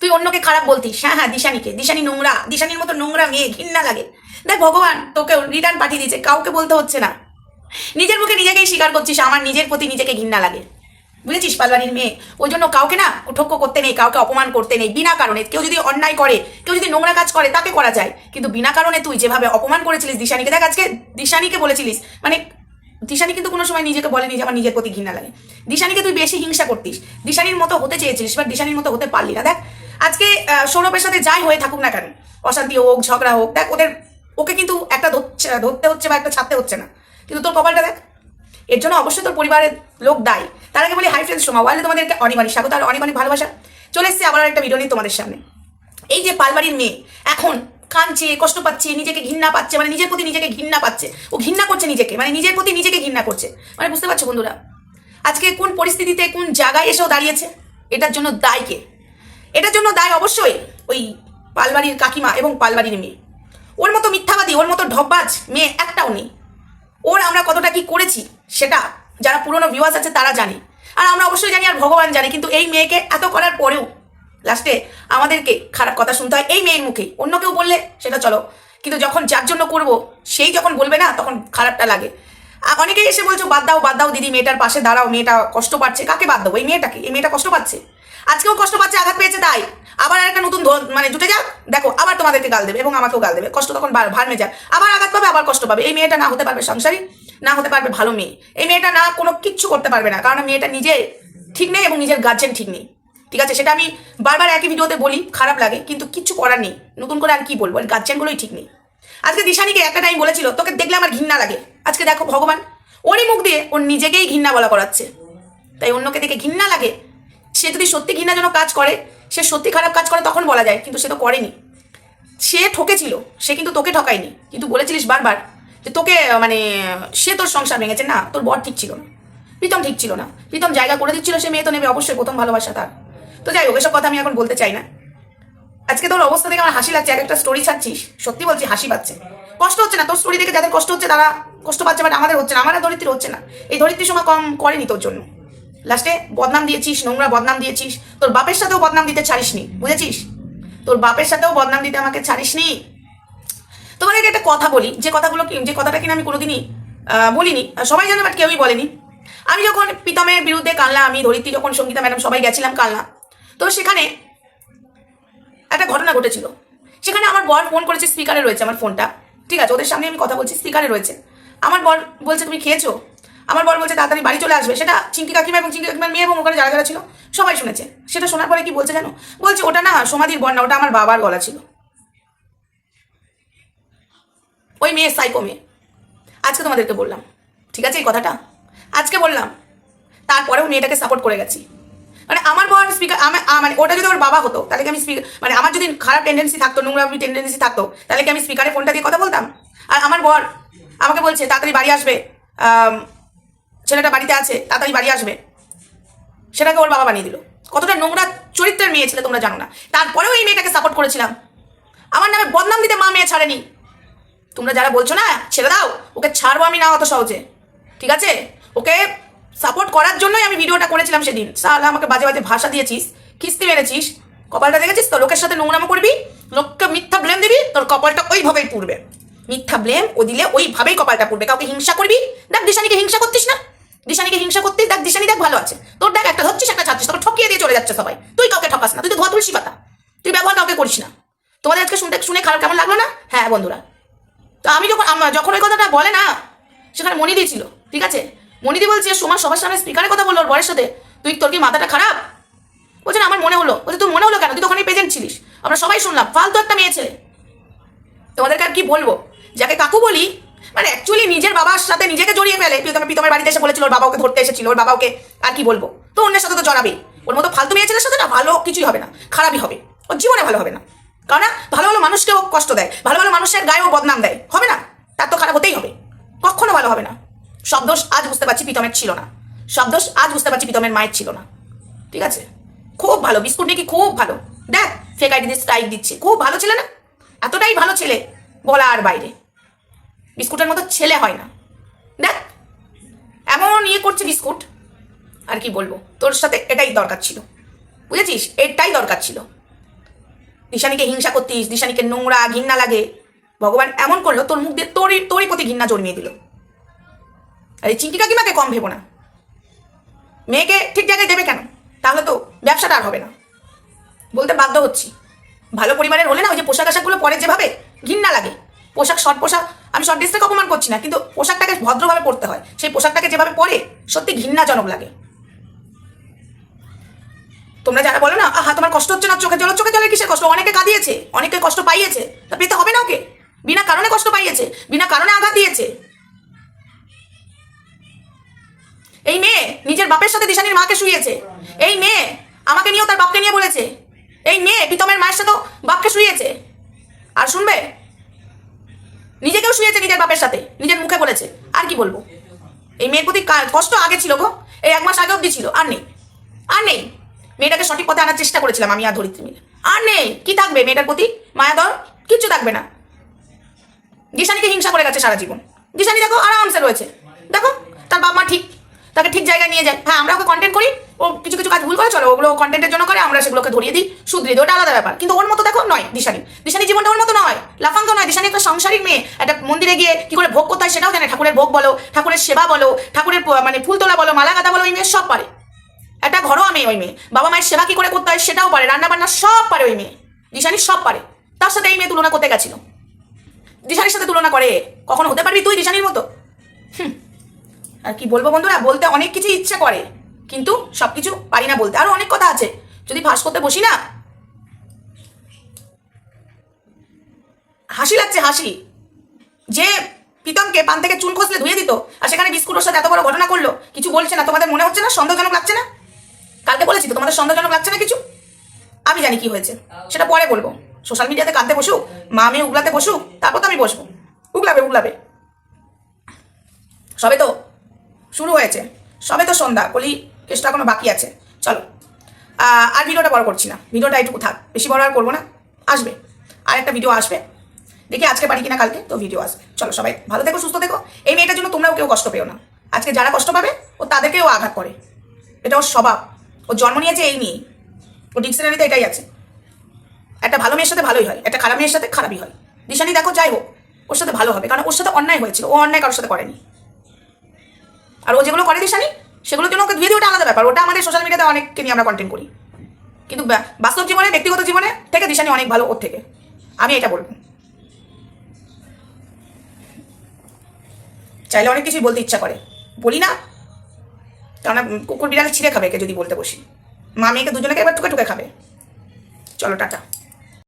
তুই অন্যকে খারাপ বলতিস। হ্যাঁ হ্যাঁ দিশানিকে। দিশানি নোংরা। দিশানির মতো নোংরা মেয়ে, ঘৃণা লাগে। দেখ, ভগবান তোকে রিটার্ন পাঠিয়ে দিয়েছে, কাউকে বলতে হচ্ছে না। নিজের মুখে নিজেকেই স্বীকার করছিস, আমার নিজের প্রতি নিজেকে ঘৃণা লাগে। বুঝেছিস, পালবাড়ির মেয়ে? ওই জন্য কাউকে না কঠোক্য করতে নেই, কাউকে অপমান করতে নেই, বিনা কারণে। কেউ যদি অন্যায় করে, কেউ যদি নোংরা কাজ করে, তাকে করা যায়। কিন্তু বিনা কারণে তুই যেভাবে অপমান করেছিলিস দিশানিকে, দেখ, আজকে দিশানিকে বলেছিলিস মানে দিশানি কিন্তু কোনো সময় নিজেকে বলেনি যে আমার নিজের প্রতি ঘৃণা লাগে। দিশানিকে তুই বেশি হিংসা করতিস। দিশানির মতো হতে চেয়েছিলিস বাট দিশানির মতো হতে পারলি না। দেখ আজকে সৌরভের সাথে যাই হয়ে থাকুক না কেন, অশান্তি হোক, ঝগড়া হোক, দেখ, ওদের, ওকে কিন্তু একটা ধরতে হচ্ছে বা একটা ছাড়তে হচ্ছে না। কিন্তু তোর কপালটা দেখ, এর জন্য অবশ্যই তোর পরিবারের লোক দায়ী। তার আগে বলি হাই ফ্রেন্ডস সোমা ওয়াইলে তোমাদেরকে অনিমানি স্বাগত আর অনিমানি ভালোবাসা। চলে এসছে আবার একটা ভিডিও নিয়ে তোমাদের সামনে। এই যে পালবাড়ির মেয়ে, এখন কাঁদছে, কষ্ট পাচ্ছে, নিজেকে ঘৃণা পাচ্ছে মানে নিজের প্রতি নিজেকে ঘৃণা পাচ্ছে। ও ঘৃণা করছে নিজেকে মানে নিজের প্রতি নিজেকে ঘৃণা করছে। মানে বুঝতে পারছ বন্ধুরা, আজকে কোন পরিস্থিতিতে কোন জায়গায় এসেও দাঁড়িয়েছে, এটার জন্য দায় কে? এটার জন্য দায় অবশ্যই ওই পালবাড়ির কাকিমা এবং পালবাড়ির মেয়ে। ওর মতো মিথ্যাবাদী, ওর মতো ঢপবাজ মেয়ে একটাও নেই। ওর আমরা কতটা কি করেছি সেটা যারা পুরনো ভিউয়ার্স আছে তারা জানে। আর আমরা অবশ্যই জানি আর ভগবান জানে, কিন্তু এই মেয়েকে এত করার পরেও লাস্টে আমাদেরকে খারাপ কথা শুনতে হয় এই মেয়ের মুখে। অন্য কেউ বললে সেটা চলো। কিন্তু যখন যার জন্য করব, সেই যখন বলবে না, তখন খারাপটা লাগে। অনেকেই এসে বলছো, বাদ দাও বাদ দাও দিদি, মেয়েটার পাশে দাঁড়াও, মেয়েটা কষ্ট পাচ্ছে। কাকে বাদ দাও এই মেয়েটাকে, এই মেয়েটা কষ্ট পাচ্ছে? আজকেও কষ্ট পাচ্ছে, আঘাত পেয়েছে, তাই। আবার একটা নতুন মানে জুটে যাক। দেখো, আবার তোমাদেরকে গাল দেবে এবং আমাকেও গাল দেবে। কষ্ট তখন ভারমে যাক আবার আঘাত পাবে, আবার কষ্ট পাবে। এই মেয়েটা না হতে পারবে সংসারী, না হতে পারবে ভালো মেয়ে। এই মেয়েটা না কোনো কিচ্ছু করতে পারবে না, কারণ মেয়েটা নিজে ঠিক নেই এবং নিজের গার্জেন ঠিক নেই। ঠিক আছে? সেটা আমি বারবার একই ভিডিওতে বলি, খারাপ লাগে, কিন্তু কিচ্ছু করার নেই। নতুন করে আর কি বলব? আর গার্জেনগুলোই ঠিক নেই। আজকে দিশানিকে একটা টাইম বলেছিল, তোকে দেখলে আমার ঘৃণা লাগে। আজকে দেখো, ভগবান। ওরই মুখ দিয়ে ওর নিজেকেই ঘৃণা বলা করাচ্ছে। তাই অন্যকে দেখে ঘৃণা লাগে। সে যদি সত্যি ঘৃণাজনক কাজ করে, সে সত্যি খারাপ কাজ করে তখন বলা যায়, কিন্তু সে তো করেনি। সে ঠকেছিল, সে কিন্তু তোকে ঠকায়নি, কিন্তু বলেছিলিস বারবার যে তোকে মানে সে তোর সংসার ভেঙেছে। না, তোর বর ঠিক ছিল না। প্রীতম ঠিক ছিল না। প্রীতম জায়গা করে দিচ্ছিল, সে মেয়ে তো নেবে অবশ্যই প্রথম ভালোবাসা তার। তো যাই হোক, এসব কথা আমি এখন বলতে চাই না। আজকে তোর অবস্থা দেখে আমার হাসি লাগছে এক একটা স্টোরি ছাড়ছিস। সত্যি বলছি, হাসি পাচ্ছে। কষ্ট হচ্ছে না, তোর স্টোরি দেখে যাদের কষ্ট হচ্ছে তারা কষ্ট পাচ্ছে বাট আমাদের হচ্ছে না আমার ধরিত্রী হচ্ছে না। এই ধরিত্রীর সময় কম করেনি তোর জন্য। লাস্টে বদনাম দিয়েছিস, নোংরা বদনাম দিয়েছিস। তোর বাপের সাথেও বদনাম দিতে ছাড়িসনি, বুঝেছিস? তোর বাপের সাথেও বদনাম দিতে আমাকে ছাড়িস ছাড়িসনি তোমাদেরকে একটা কথা বলি, যে কথাগুলো কি যে কথাটা কিনা আমি কোনোদিনই বলিনি সবাই জানে বাট কেউই বলেনি। আমি যখন প্রীতমের বিরুদ্ধে কানলা আমি ধরিত্রী যখন সঙ্গীতা ম্যাডাম সবাই গেছিলাম কালনা তো সেখানে একটা ঘটনা ঘটেছিল। সেখানে আমার বর ফোন করেছে স্পিকারে রয়েছে আমার ফোনটা ঠিক আছে, ওদের সামনে আমি কথা বলছি স্পিকারে রয়েছে। আমার বর বলছে, তুমি খেয়েছো? আমার বর বলছে, তাড়াতাড়ি বাড়ি চলে আসবে। সেটা চিঙ্কি কাকিমা এবং চিঙ্কি কাকিমার মেয়ে এবং ওখানে যারা যারা ছিল, সবাই শুনেছে। সেটা শোনার পরে কি বলছে জানো? বলছে, ওটা না সমাধির না ওটা আমার বাবার গলা ছিল। ওই মেয়ে সাইকো মেয়ে। আজকে তোমাদেরকে বললাম, ঠিক আছে এই কথাটা? আজকে বললাম, তারপরেও মেয়েটাকে সাপোর্ট করে গেছি। মানে আমার বর স্পিকার মানে ওটা যদি ওর বাবা হতো, তাহলে কি আমি স্পিকার মানে আমার যদি খারাপ টেন্ডেন্সি থাকতো নোংরামি টেন্ডেন্সি থাকতো, তাহলে কি আমি স্পিকারে ফোনটা দিয়ে কথা বলতাম? আর আমার বর আমাকে বলছে, তাড়াতাড়ি বাড়ি আসবে। ছেলেটা বাড়িতে আছে, তাড়াতাড়ি বাড়ি আসবে। সেটাকে ওর বাবা বানিয়ে দিল। কতটা নোংরা চরিত্রের মেয়ে ছিল তোমরা জানো না। তারপরেও এই মেয়েটাকে সাপোর্ট করেছিলাম। আমার নামে বদনাম দিতে মা মেয়ে ছাড়েনি। তোমরা যারা বলছো না, ছেড়ে দাও। ওকে ছাড়বো আমি না অত সহজে। ঠিক আছে? ওকে সাপোর্ট করার জন্যই আমি ভিডিওটা করেছিলাম সেদিন। সাহলে আমাকে বাজে বাজে ভাষা দিয়েছিস। কিস্তি মেরেছিস। কপালটা দেখেছিস তো লোকের সাথে নোংরামো করবি, লোককে মিথ্যা ব্লেম দিবি, তোর কপালটা ওইভাবেই পুড়বে। মিথ্যা ব্লেম ও দিলে ওইভাবেই কপালটা পুড়বে। কাউকে হিংসা করবি? দেখ, দিশানিকে হিংসা করতিস না? দিশানিকে হিংসা করতিস দেখ, দিশানি দেখ ভালো আছে। তোর দেখ একটা ধরছিস, একটা ছাড়ছিস তোকে ঠকিয়ে দিয়ে চলে যাচ্ছে সবাই। তুই কাউকে ঠকাস না, তুই তো ধোয়া তুলসী পাতা। তুই ব্যবহার কাউকে করিস না। তোমাদের আজকে শুনতে শুনে খারাপ কেমন লাগল না? হ্যাঁ বন্ধুরা। তো আমি যখন যখন ওই কথাটা বলে না, সেখানে মনিদি ছিল, ঠিক আছে? মনিদি বলছে সোমা সবার সামনে স্পিকারে কথা বলল বরের সাথে। তুই তোর কি মাথাটা খারাপ? বলছে আমার মনে হলো। বলছে তুই মনে হলো কেন? তুই তো প্রেজেন্ট ছিলিস। আমরা সবাই শুনলাম, ফালতু একটা মেয়ে ছেলে। তোমাদেরকে আর কি বলব? যাকে কাকু বলি মানে অ্যাকচুয়ালি নিজের বাবার সাথে নিজেকে জড়িয়ে ফেলে। প্রীতমের প্রীতমের বাড়িতে এসে বলেছিল, ওর বাবা ওকে ধরতে এসেছিল, ওর বাবা ওকে আর কি বলব? তো অন্যের সাথে তো জড়াবেই। ওর মতো ফালতু মেয়ে ছেলের সাথে না ভালো কিছুই হবে না, খারাপই হবে। ওর জীবনে ভালো হবে না। কারণ ভালো ভালো মানুষকেও কষ্ট দেয়। ভালো ভালো মানুষের গায়েও বদনাম দেয়। হবে না? তার তো খারাপ হতেই হবে। কখনো ভালো হবে না। সব দোষ আজ বুঝতে পারছি প্রীতমের ছিল না। সব দোষ আজ বুঝতে পারছি প্রীতমের মায়ের ছিল না। ঠিক আছে? খুব ভালো। বিস্কুট নাকি খুব ভালো? দেখ ফেক আইডি স্ট্রাইক দিচ্ছে। খুব ভালো ছেলে না? এতটাই ভালো ছেলে বলা আর বাইরে। বিস্কুটের মতো ছেলে হয় না। দেখ, এমন ইয়ে করছে বিস্কুট। আর কি বলব, তোর সাথে এটাই দরকার ছিল। বুঝেছিস? এটাই দরকার ছিল। দিশানিকে হিংসা করতিস, দিশানিকে নোংরা, ঘৃণা লাগে। ভগবান এমন করল, তোর মুখ দিয়ে তোরই তোরই প্রতি ঘিন্না জন্মিয়ে দিল। আর এই চিন্টি কাকিমাকে কম ভেবো না? মেয়েকে ঠিক জায়গায় দেবে কেন? তাহলে তো ব্যবসাটা আর হবে না। বলতে বাধ্য হচ্ছি। ভালো পরিবারের হলে না ওই যে পোশাক আশাকগুলো পরে যেভাবে ঘিন্না লাগে। পোশাক, শর্ট পোশাক আমি শর্ট ড্রেসটাকে অপমান করছি না, কিন্তু পোশাকটাকে ভদ্রভাবে পরতে হয়। সেই পোশাকটাকে যেভাবে পরে, সত্যি ঘৃণাজনক লাগে। তোমরা যারা বলো না, আহা, তোমার কষ্ট হচ্ছে না চোখে জল? চোখে জলের কিসের কষ্ট? অনেকে কাঁদিয়েছে, অনেকে কষ্ট পাইয়েছে। তা পেতে হবে না ওকে। বিনা কারণে কষ্ট পাইয়েছে, বিনা কারণে আঘাত দিয়েছে। এই মেয়ে নিজের বাপের সাথে দিশানির মাকে শুয়েছে এই মেয়ে আমাকে নিয়েও তার বাপকে নিয়ে বলেছে। এই মেয়ে প্রীতমের মায়ের সাথেও বাপকে শুয়েছে আর শুনবে নিজেকেও শুয়েছে নিজের বাপের সাথে, নিজের মুখে বলেছে। আর কি বলব? এই মেয়ের প্রতি কষ্ট আগে ছিল গো। এই এক মাস আগে অব্দি ছিল, আর নেই। আর নেই। মেয়েটাকে সঠিক পথে আনার চেষ্টা করেছিলাম আমি আর ধরিত্রী মিলে। আর নেই। কি থাকবে মেয়েটার প্রতি? মায়াদর কিচ্ছু থাকবে না। দিশানিকে হিংসা করে গেছে সারা জীবন। দিশানি দেখো আরামসে রয়েছে। দেখো, তার বাবা মা ঠিক তাকে ঠিক জায়গায় নিয়ে যায়। হ্যাঁ আমরা ওকে কন্টেন্ট করি, ও কিছু কিছু কাজ ভুল করে, চলো ওগুলো কন্টেন্টের জন্য করে, আমরা সেগুলোকে ধরিয়ে দিই, শুধরিয়ে দিই, ওটা আলাদা ব্যাপার। কিন্তু ওর মতো দেখো নয়, দিশানি। দিশানি জীবনটা ওর মতো নয়, লাফাঙ্গ নয়। দিশানি একটা সংসারিক মেয়ে, একটা মন্দিরে গিয়ে কি করে ভোগ করতে হয় সেটাও জানে ঠাকুরের ভোগ বলো, ঠাকুরের সেবা বলো, ঠাকুরের মানে ফুল তোলা বলো, মালা গাঁথা বলো ওই মেয়ে সব পারে। একটা ঘরোয়া মেয়ে ওই মেয়ে। বাবা মায়ের সেবা কি করে করতে হয় সেটাও পারে রান্না বান্না সব পারে ওই মেয়ে। দিশানি সব পারে। তার সাথে এই মেয়ে তুলনা করতে গেছিল। দিশানির সাথে তুলনা করে। কখনো হতে পারবি তুই দিশানির মতো? হুম। আর কি বলব বন্ধুরা, বলতে অনেক কিছু ইচ্ছা করে, কিন্তু সব কিছু পারি না বলতে। আরও অনেক কথা আছে, যদি ফাঁস করতে বসি না? হাসি লাগছে, হাসি। যে প্রীতমকে পান থেকে চুন খসলে ধুয়ে দিত, আর সেখানে বিস্কুটের সাথে এত বড় ঘটনা করল, কিছু বলছে না, তোমাদের মনে হচ্ছে না? সন্দেহজনক লাগছে না? কালকে বলেছি তো, তোমাদের সন্দেহজনক লাগছে না কিছু? আমি জানি কি হয়েছে, সেটা পরে বলব। সোশ্যাল মিডিয়াতে কাঁদতে বসুক, মা মেয়ে উগলাতে বসুক, তারপর তো আমি বসবো। উগলাবে উগলাবে। সবে তো শুরু হয়েছে। সবে তো সন্ধ্যা, কলি কেসটা এখনও বাকি আছে। চলো। আর ভিডিওটা বড় করছি না। ভিডিওটা একটু থাক। বেশি বড় আর করব না। আসবে। আর একটা ভিডিও আসবে। দেখি আজকে পারি কিনা কালকে, তো ভিডিও আসবে। চলো সবাই ভালো থেকো, সুস্থ থেকো। এই মেয়েটার জন্য তোমরাও কেউ কষ্ট পেও না। আজকে যারা কষ্ট পাবে, ও তাদেরকেও আঘাত করে। এটা ওর স্বভাব। ও জন্ম নিয়েছে এই নিয়েই। ও ডিকশনারিতে এটাই আছে। একটা ভালো মেয়ের সাথে ভালোই হয়। একটা খারাপ মেয়ের সাথে খারাপই হয়। দিশানি, দেখো, যাই হোক, ওর সাথে ভালো হবে। কারণ ওর সাথে অন্যায় হয়েছিল। ও অন্যায় কারোর সাথে করেনি। আর ও যেগুলো করে দিশানি, সেগুলোর জন্য ওকে ধুয়ে ওটা আলাদা ব্যাপার। ওটা আমাদের সোশ্যাল মিডিয়াতে অনেককে নিয়ে আমরা কন্টেন্ট করি। কিন্তু বাস্তব জীবনে, ব্যক্তিগত জীবনে থেকে দিশানি অনেক ভালো ওর থেকে। আমি এটা বলব। চাইলে অনেক কিছুই বলতে ইচ্ছা করে। বলি না, কেননা কুকুর বিড়াল ছিঁড়ে খাবে একে যদি বলতে বসি। মা মেয়েকে দুজনকে এবার টুকে টুকে খাবে। চলো, টাটা।